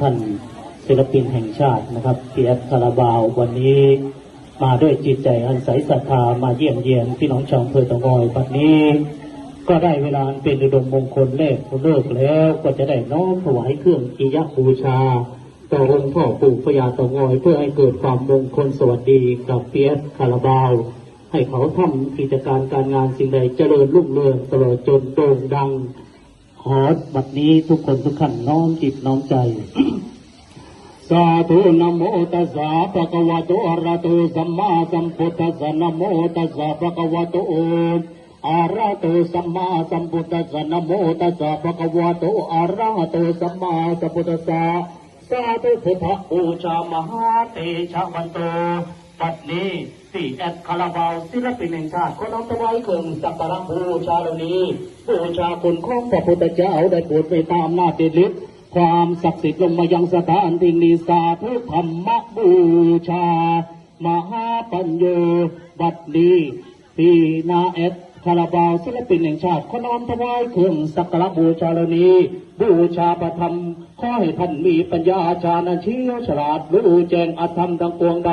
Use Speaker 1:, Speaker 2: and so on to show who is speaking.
Speaker 1: ท่านศิลปินแห่งชาตินะครับเปียกคาราบาววันนี้มาด้วยจิตใจอันใสศรัทธามาเยี่ยมเยียนพี่น้องชาวอำเภอตะงอยวันนี้ ก็ได้เวลาเป็นอุดมมงคลเลขเลิกแล้วก็จะได้น้อมถวายเครื่องอิยบูชาต่อองค์พ่อปู่พญาตางอยเพื่อให้เกิดความมงคลสวัสดีกับเปียกคาราบาว ให้เขาทำกิจการการงานสิ่งใดเจริญรุ่งเรืองตลอดจนโด่งดังขอบัดนี้ทุกคนทุกขันน้อมจิตน้อมใจ สาธุนโมตัสสะภะคะวะโตอะระโตสัมมาสัมพุทธัสสะนโมตัสสะภะคะวะโตอะระโตสัมมาสัมพุทธัสสะนโมตัสสะภะคะวะโตอะระโตสัมมาสัมพุทธัสสะสาธุพุทธบูชามหาเตชะวันโตบัดนี้สี่แอดคาราบาวศิลปินแห่งชาติขอน้อมถวายเครื่องสักการะบูชาเหล่านี้บูชาคุณของพระพุทธเจ้าได้โปรดไปตามหน้าจเดชฤทธิ์ ความศักดิ์สิทธิ์ลงมายังสถานที่นี้สาธุธรรมบูชา มหาปัญโยบัดนี้ปีนาเอสคาราบาวศิลปินแห่งชาติขอน้อมถวายเครื่องสักการะบูชาเหล่านี้ บูชาประธรรม ขอให้ท่านมีปัญญาชาญเชี่ยวฉลาดรู้แจ้งอธรรมดังปวงใด